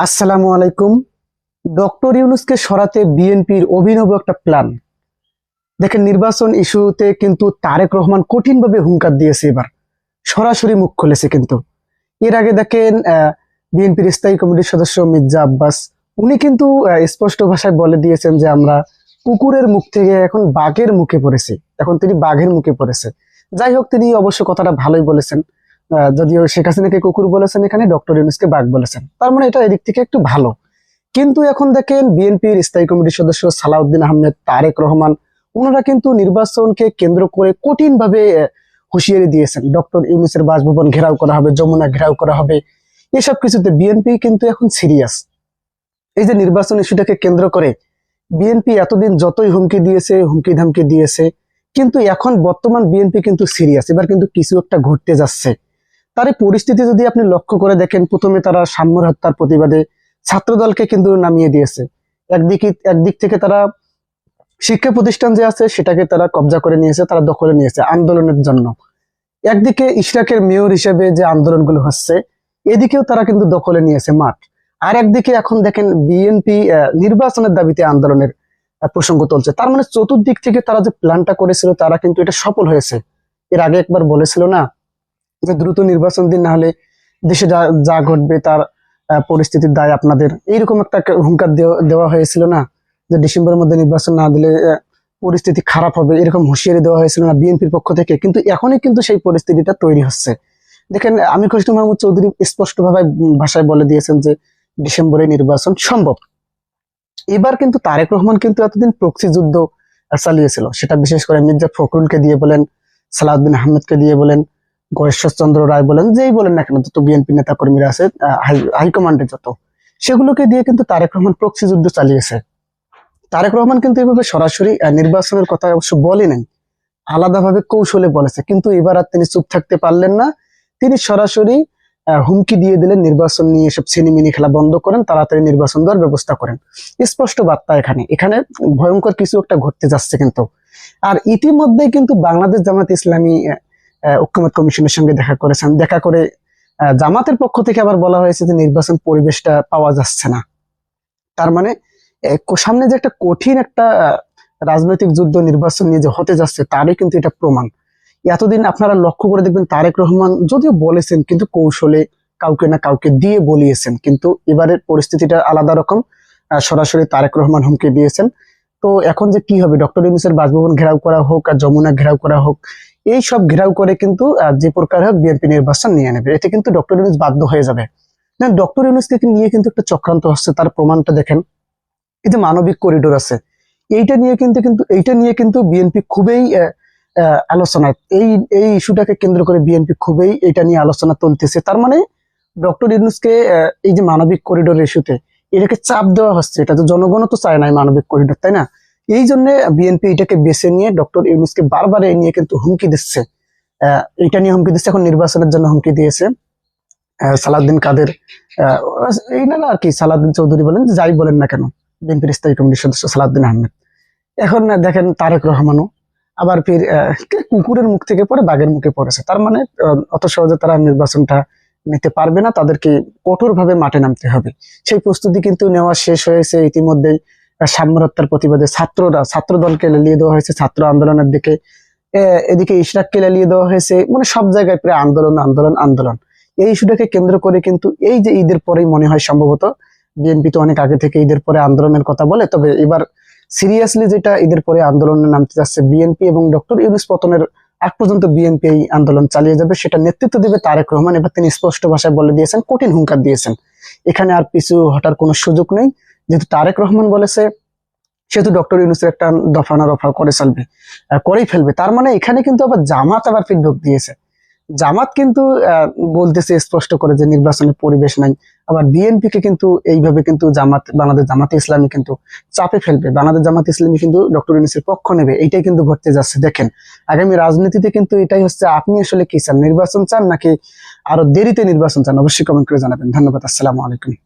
আসসালামু আলাইকুম। ডক্টর ইউনুসকে সরাতে বিএনপির অভিনব একটা প্ল্যান দেখেন, নির্বাচন ইস্যুতে কিন্তু তারেক রহমান কঠিনভাবে হুঙ্কার দিয়েছে এবার। সরাসরি মুখ খুলেছে কিন্তু। এর আগে দেখেন বিএনপির স্থায়ী কমিটির সদস্য মির্জা আব্বাস, উনি কিন্তু স্পষ্ট ভাষায় বলে দিয়েছেন যে আমরা কুকুরের মুখ থেকে এখন বাঘের মুখে পড়েছি। এখন তিনি বাঘের মুখে পড়েছে। যাই হোক, তিনি অবশ্য কথাটা ভালোই বলেছেন। যদিও শেখ হাসিনাকে কুকুর বলেছেন এখানে, ডক্টর ইউনুসকে বাঘ বলেছেন। তার মানে এটা এদিক থেকে একটু ভালো। কিন্তু এখন দেখেন বিএনপির স্থায়ী কমিটির সদস্য সালাউদ্দিন আহমেদ, তারেক রহমান, ওনারা কিন্তু নির্বাচনকে কেন্দ্র করে কঠিন ভাবে হুঁশিয়ারি দিয়েছেন। ডক্টর ইউনুসের বাসভবন ঘেরাও করা হবে, যমুনা ঘেরাও করা হবে। এসব কিছুতে বিএনপি কিন্তু এখন সিরিয়াস। এই যে নির্বাচন ইস্যুটাকে কেন্দ্র করে বিএনপি এতদিন যতই হুমকি দিয়েছে, হুমকি ধামকি দিয়েছে, কিন্তু এখন বর্তমান বিএনপি কিন্তু সিরিয়াস। এবার কিন্তু কিছু একটা ঘটতে যাচ্ছে। তার এই পরিস্থিতি যদি আপনি লক্ষ্য করে দেখেন, প্রথমে তারা সাম্যর হত্যার প্রতিবাদে ছাত্রদলকে কিন্তু নামিয়ে দিয়েছে। একদিকে, একদিক থেকে তারা শিক্ষা প্রতিষ্ঠান যে আছে, সেটাকে তারা কবজা করে নিয়েছে, তারা দখলে নিয়েছে আন্দোলনের জন্য। একদিকে ইশরাকের মেয়র হিসেবে যে আন্দোলনগুলো হচ্ছে, এদিকেও তারা কিন্তু দখলে নিয়েছে মাঠ। আর একদিকে এখন দেখেন বিএনপি নির্বাচনের দাবিতে আন্দোলনের প্রসঙ্গ তুলছে। তার মানে চতুর্দিক থেকে তারা যে প্ল্যানটা করেছিল, তারা কিন্তু এটা সফল হয়েছে। এর আগে একবার বলেছিল না যে দ্রুত নির্বাচন দিন না হলে দেশে যা যা ঘটবে তার পরিস্থিতির দায় আপনাদের। এইরকম একটা হুঙ্কার দেওয়া- হয়েছিল না? যে ডিসেম্বরের মধ্যে নির্বাচন না দিলে পরিস্থিতি খারাপ হবে, এরকম হুঁশিয়ারি দেওয়া হয়েছিল না বিএনপির পক্ষ থেকে? কিন্তু এখনই কিন্তু সেই পরিস্থিতিটা তৈরি হচ্ছে। দেখেন আমি খুশি মাহমুদ চৌধুরী স্পষ্টভাবে ভাষায় বলে দিয়েছেন যে ডিসেম্বরে নির্বাচন সম্ভব। এবার কিন্তু তারেক রহমান কিন্তু এতদিন প্রক্সি যুদ্ধ চালিয়েছিল। সেটা বিশেষ করে মির্জা ফখরুলকে দিয়ে বলেন, সালাউদ্দিন আহমেদকে দিয়ে বলেন চন্দ্র রায় বলেন, যেই বলেন না কেন, যত বিএনপি নেতা কর্মীরা আছে হাইকমান্ডে যত, সেগুলোকে দিয়ে কিন্তু তারেক রহমান প্রক্সি যুদ্ধ চালিয়েছে। তারেক রহমান কিন্তু এভাবে সরাসরি নির্বাচনের কথা অবশ্য বলে নাই, আলাদাভাবে কৌশলে বলেছে, কিন্তু এবার আর তিনি চুপ থাকতে পারলেন না। তিনি সরাসরি হুমকি দিয়ে দিলেন, নির্বাচন নিয়ে এসব ছিনিমিনি খেলা বন্ধ করেন, তাড়াতাড়ি নির্বাচন দেওয়ার ব্যবস্থা করেন। স্পষ্ট বার্তা এখানে এখানে ভয়ঙ্কর কিছু একটা ঘটতে যাচ্ছে কিন্তু। আর ইতিমধ্যে কিন্তু বাংলাদেশ জামাত ইসলামী ঐক্যমত কমিশনের সঙ্গে দেখা করেছেন। দেখা করে জামাতের পক্ষ থেকে আবার বলা হয়েছে যে নির্বাচন পরিবেশটা পাওয়া যাচ্ছে না। তার মানে সামনে যে একটা কঠিন একটা রাজনৈতিক যুদ্ধ নির্বাচন নিয়ে যে হতে যাচ্ছে, তারই কিন্তু এটা প্রমাণ। এতদিন আপনারা লক্ষ্য করে দেখবেন তারেক রহমান যদিও বলেছেন, কিন্তু কৌশলে কাউকে না কাউকে দিয়ে বলিয়েছেন। কিন্তু এবারের পরিস্থিতিটা আলাদা রকম। সরাসরি তারেক রহমান হুমকি দিয়েছেন। তো এখন যে কি হবে? ডক্টর ইউনুসের বাসভবন ঘেরাও করা হোক আর যমুনা ঘেরাও করা হোক এই সব ঘেরাও করে কিন্তু যে প্রকার হোক বিএনপি নির্বাচন নিয়ে নেবে। এতে কিন্তু ডক্টর ইউনুস বাধ্য হয়ে যাবে। না, ডক্টর ইউনুসকে নিয়ে কিন্তু একটা চক্রান্ত হচ্ছে, তার প্রমাণটা দেখেন। এই যে মানবিক করিডোর আছে, এইটা নিয়ে কিন্তু কিন্তু, এইটা নিয়ে কিন্তু বিএনপি খুবই আলোচনায়। এই এই ইস্যুটাকে কেন্দ্র করে বিএনপি খুবই এটা নিয়ে আলোচনা তুলতেছে। তার মানে ডক্টর ইউনুসকে এই যে মানবিক করিডোর ইস্যুতে এটাকে চাপ দেওয়া হচ্ছে। এটা তো জনগণও তো চায় না মানবিক করিডোর তাই না? এই জন্য বিএনপি এটাকে বেছে নিয়ে ডক্টর ইউনুসকে বারবার এই নিয়ে কিন্তু হুমকি দিচ্ছে। এটা নিয়ে হুমকি দিচ্ছে এখন নির্বাচনের জন্য হুমকি দিয়েছে। সালাউদ্দিন কাদের এই না আর কি সালাউদ্দিন চৌধুরী বলেন, যাই বলেন না কেন, বিএনপির স্থায়ী কমিটির সদস্য সালাউদ্দিন আহমেদ। এখন দেখেন তারেক রহমানও আবার ফির কুকুরের মুখ থেকে পড়ে বাঘের মুখে পড়েছে। তার মানে অত সহজে তারা নির্বাচনটা নিতে পারবে না, তাদেরকে কঠোরভাবে মাঠে নামতে হবে। সেই প্রস্তুতি কিন্তু নেওয়া শেষ হয়েছে ইতিমধ্যেই। সাম্য হত্যার প্রতিবাদে ছাত্ররা ছাত্র দলকে লেলিয়ে দেওয়া হয়েছে, ছাত্র আন্দোলনের দিকে এদিকে ইশরাককে লেলিয়ে দেওয়া হয়েছে মানে সব জায়গায় প্রায় আন্দোলন আন্দোলন আন্দোলন। এই ইস্যুটাকে কেন্দ্র করে কিন্তু এই যে ঈদের পরেই মনে হয় সম্ভবত বিএনপি তো অনেক আগে থেকে ঈদের পরে আন্দোলনের কথা বলে, তবে এবার সিরিয়াসলি যেটা ঈদের পরে আন্দোলনে নামতে যাচ্ছে বিএনপি এবং ডক্টর ইউনুস পতনের আগ পর্যন্ত বিএনপি এই আন্দোলন চালিয়ে যাবে, সেটা নেতৃত্ব দেবে তারেক রহমান, এবার তিনি স্পষ্ট ভাষায় বলে দিয়েছেন, কঠিন হুঙ্কার দিয়েছেন। এখানে আর পিছু হটার কোনো সুযোগ নেই। যেহেতু তারেক রহমান বলেছে, সেহেতু ডক্টর ইউনুসের একটা দফা না রফা করে চলবে করেই ফেলবে। তার মানে এখানে কিন্তু আবার জামাত আবার ফিডব্যাক দিয়েছে। জামাত কিন্তু বলতেছে, স্পষ্ট করে যে নির্বাচনের পরিবেশ নাই। আবার বিএনপি কে কিন্তু এইভাবে কিন্তু জামাত, বাংলাদেশ জামাতে ইসলামী কিন্তু চাপে ফেলবে। বাংলাদেশ জামাত ইসলামী কিন্তু ডক্টর ইউনুসের পক্ষ নেবে। এইটাই কিন্তু ঘটতে যাচ্ছে। দেখেন, আগামী রাজনীতিতে কিন্তু এটাই হচ্ছে, আপনি আসলে কি চান? নির্বাচন চান নাকি আরও দেরিতে নির্বাচন চান? অবশ্যই কমেন্ট করে জানাবেন। ধন্যবাদ। আসসালামু আলাইকুম।